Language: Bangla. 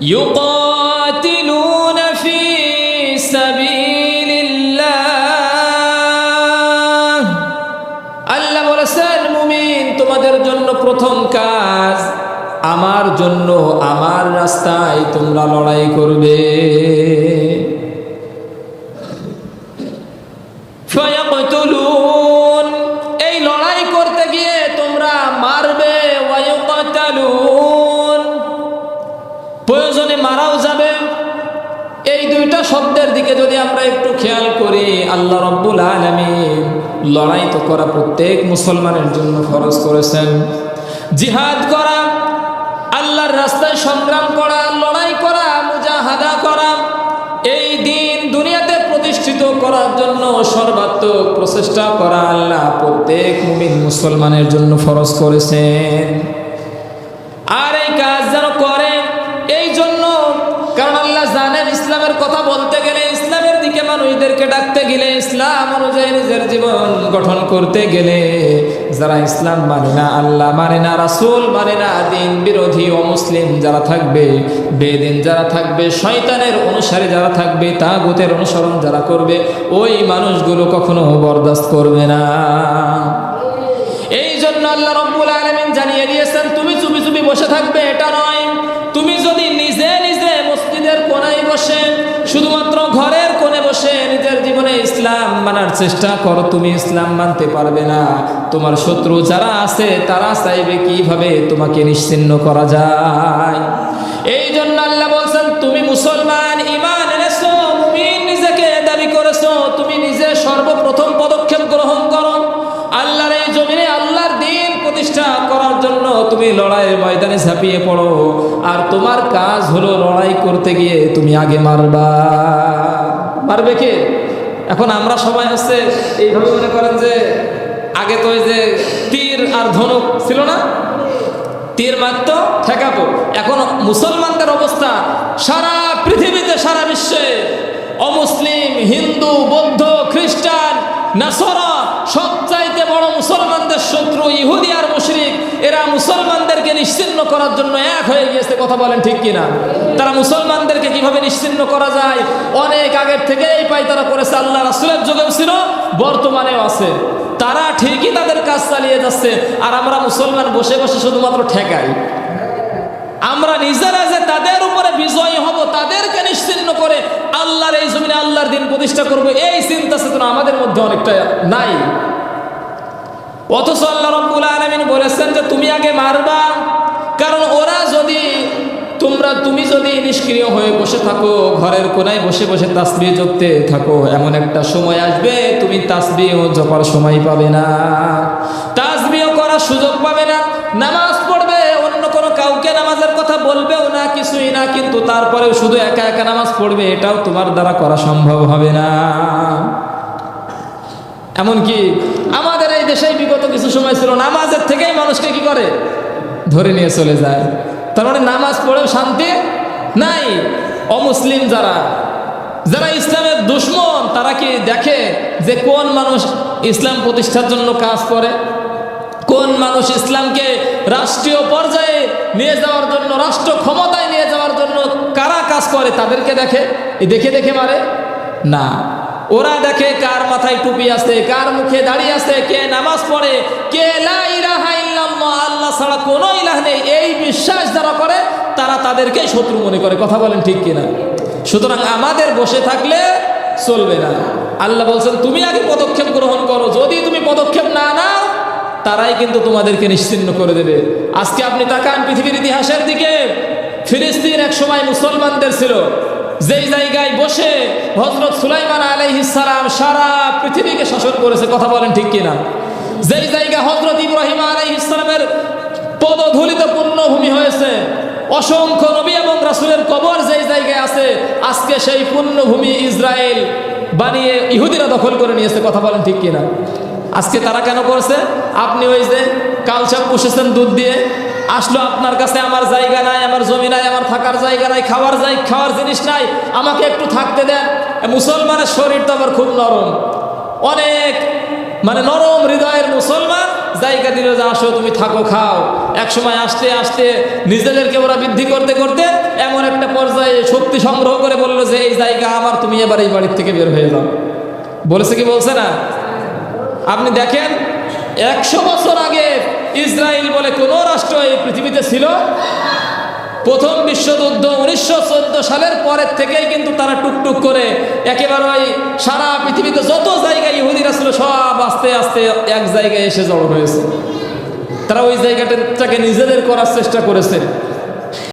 يقاتلون في سبيل الله আল্লাহ বলেছেন মুমিন তোমাদের জন্য প্রথম কাজ আমার জন্য আমার রাস্তায় তোমরা লড়াই করবে ফায়াকতুলুন এই লড়াই করতে গিয়ে তোমরা মারবে ওয়ায়ুকাতালুন প্রয়োজনে মারাও যাবে। এই দুইটা শব্দের দিকে যদি আমরা একটু খেয়াল করি, আল্লাহ রব্বুল আলমিন লড়াই তো করা প্রত্যেক মুসলমানের জন্য খরচ করেছেন। জিহাদ করা, আল্লাহর রাস্তায় সংগ্রাম করা, লড়াই করা, মুজাহাদা করা, এই দিন দুনিয়াতে প্রতিষ্ঠিত করার জন্য সর্বাত্মক প্রচেষ্টা করা আল্লাহ প্রত্যেক মুমিন মুসলমানের জন্য ফরজ করেছেন। জানেন, ইসলামের কথা বলতে গেলে ইসলামের দিকে মানুষদেরকে ডাকতে গেলে ইসলাম অনুযায়ী নিজের জীবন গঠন করতে গেলে যারা ইসলাম মানে না, আল্লাহ মানে না, রাসূল মানে না, দিন বিরোধী ও মুসলিম যারা থাকবে, বেদিন যারা থাকবে, শয়তানের অনুসারী যারা থাকবে তা তাগুতের অনুসরণ যারা করবে, ওই মানুষগুলো কখনো বরদাস্ত করবে না। এই জন্য আল্লাহ রব্বুল আলমিন জানিয়ে দিয়েছেন, তুমি চুপি চুপি বসে থাকবে, এটা নয়। ইসলাম মানার চেষ্টা করো, তুমি ইসলাম মানতে পারবে না। তোমার শত্রু যারা আছে, তারা চাইবে কীভাবে তোমাকে নিশ্চিন্ন করা যায়। এই জন্য আল্লাহ বলছেন, তুমি মুসলমান ইমান এনেছো নিজেকে দাবি করেছ, তুমি নিজে সর্বপ্রথম পদক্ষেপ গ্রহণ করো। আল্লাহর এই জমিনে আল্লাহর দিন প্রতিষ্ঠা করার জন্য তুমি লড়াইয়ের ময়দানে ঝাঁপিয়ে পড়ো। আর তোমার কাজ হলো লড়াই করতে গিয়ে তুমি আগে মারবা। মারবে কে? এখন আমরা সবাই হচ্ছে এইভাবে মনে করেন যে আগে তো ওই যে তীর আর ধনুক ছিল না? তীর মারত ঠেকাতো এখন মুসলমানদের অবস্থা, সারা পৃথিবীতে, সারা বিশ্বে অমুসলিম, হিন্দু, বৌদ্ধ, খ্রিস্টান, নাসরা সবচাইতে বড় মুসলমানদের শত্রু ইহুদি আর মুশরিক। এরা মুসলমানদেরকে নিশ্চিন্ন করার জন্য এক হয়ে গিয়েছে, কথা বলেন ঠিক কিনা? তারা মুসলমানদেরকে কীভাবে নিশ্চিন্ন করা যায়? অনেক আগের থেকে এই পাই তারা করেছে, আল্লাহ রাসুলের যুগেও ছিল, বর্তমানেও আছে। তারা ঠিকই তাদের কাজ চালিয়ে যাচ্ছে, আর আমরা মুসলমান বসে বসে শুধুমাত্র ঠেকাই। আমরা নিজেরা যে তাদের উপরে বিজয়ী হব, তাদেরকে নিশ্চিন্ন করে আল্লাহর এই জমিনে আল্লাহর দিন প্রতিষ্ঠা করব, এই চিন্তা চেতনা আমাদের মধ্যে অনেকটা নাই। অথচ আল্লাহ রব্বুল আলমিন বলেছেন যে আগে মারবা? কারণ ওরা যদি, তোমরা, তুমি যদি নিষ্ক্রিয় হয়ে বসে থাকো, ঘরের কোনায় বসে বসে তাসবি জপতে থাকো, এমন একটা সময় আসবে, তুমি তাসবিও জপার সময় পাবে না। তাসবিও করার সুযোগ পাবে না। নামাজ পড়বে, অন্য কোনো কাউকে নামাজের কথা বলবেও না, কিছুই না, কিন্তু তারপরেও শুধু একা একা নামাজ পড়বে, এটাও তোমার দ্বারা করা সম্ভব হবে না। এমনকি আমাদের এই দেশে বিগত কিছু সময় ছিল, নামাজের থেকেই মানুষকে কি করে? ধরে নিয়ে চলে যায়। তার মানে নামাজ পড়েও শান্তি নাই। অমুসলিম যারা যারা ইসলামের দুশ্মন, তারা কি দেখে যে কোন মানুষ ইসলাম প্রতিষ্ঠার জন্য কাজ করে? কোন মানুষ ইসলামকে রাষ্ট্রীয় পর্যায়ে নিয়ে যাওয়ার জন্য, রাষ্ট্র ক্ষমতায় নিয়ে যাওয়ার জন্য কারা কাজ করে, তাদেরকে দেখে? দেখে দেখে মারে? না। ওরা দেখে কার মাথায় টুপি আছে কার মুখে দাঁড়িয়ে আছে কে নামাজ পড়ে, কে আল্লাহ ছাড়া কোনো ইলাহ নেই। এই বিশ্বাস যারা করে, তারা তাদেরকেই শত্রু মনে করে। কথা বলেন ঠিক কিনা? সুতরাং আমাদের বসে থাকলে চলবে না। আল্লাহ বলছেন, তুমি আগে পদক্ষেপ গ্রহণ করো। যদি তুমি পদক্ষেপ না নাও, তারাই কিন্তু তোমাদেরকে নিশ্চিন্ন করে দেবে। আজকে আপনি তাকান পৃথিবীর ইতিহাসের দিকে। ফিলিস্তিন এক সময় মুসলমানদের ছিল। যেই জায়গায় বসে হজরত সুলাইমান আলাইহিসালাম সারা পৃথিবীকে শাসন করেছে, কথা বলেন ঠিক কিনা? যেই জায়গা হজরত ইব্রাহিম আলাইহিসালামের পদধূলিত পূর্ণভূমি হয়েছে, অসংখ্য নবী এবং রাসুলের কবর যেই জায়গায় আছে, আজকে সেই পূর্ণভূমি ইসরায়েল বানিয়ে ইহুদিরা দখল করে নিয়েছে, কথা বলেন ঠিক কিনা? আজকে তারা কেন করেছে? আপনি ওই যে কালচাপ পুষেছেন দুধ দিয়ে আসলো আপনার কাছে, আমার জায়গা নাই, আমার জমি নাই, আমার থাকার জায়গা নাই, খাওয়ার যাই খাওয়ার জিনিস নাই, আমাকে একটু থাকতে দেন। মুসলমানের শরীর তো আবার খুব নরম। অনেক মানে নরম হৃদয়ের মুসলমান জায়গা দিল যে, আসো, তুমি থাকো, খাও। এক সময় আসতে আসতে নিজেদেরকে ওরা বৃদ্ধি করতে করতে এমন একটা পর্যায়ে শক্তি সংগ্রহ করে বলল যে, এই জায়গা আমার, তুমি এবার এই বাড়ির থেকে বের হয়ে যাও। বলেছে কি, বলছে না? আপনি দেখেন, একশো বছর আগে ইসরায়েল বলে কোন রাষ্ট্র এই পৃথিবীতে ছিল? প্রথম বিশ্বযুদ্ধ উনিশশো চোদ্দ সালের পরের থেকেই কিন্তু তারা টুকটুক করে একেবারে ওই সারা পৃথিবীতে যত জায়গায় ইহুদিরা ছিল সব আস্তে আস্তে এক জায়গায় এসে জড়ো হয়েছে। তারা ওই জায়গাটাকে নিজেদের করার চেষ্টা করেছে।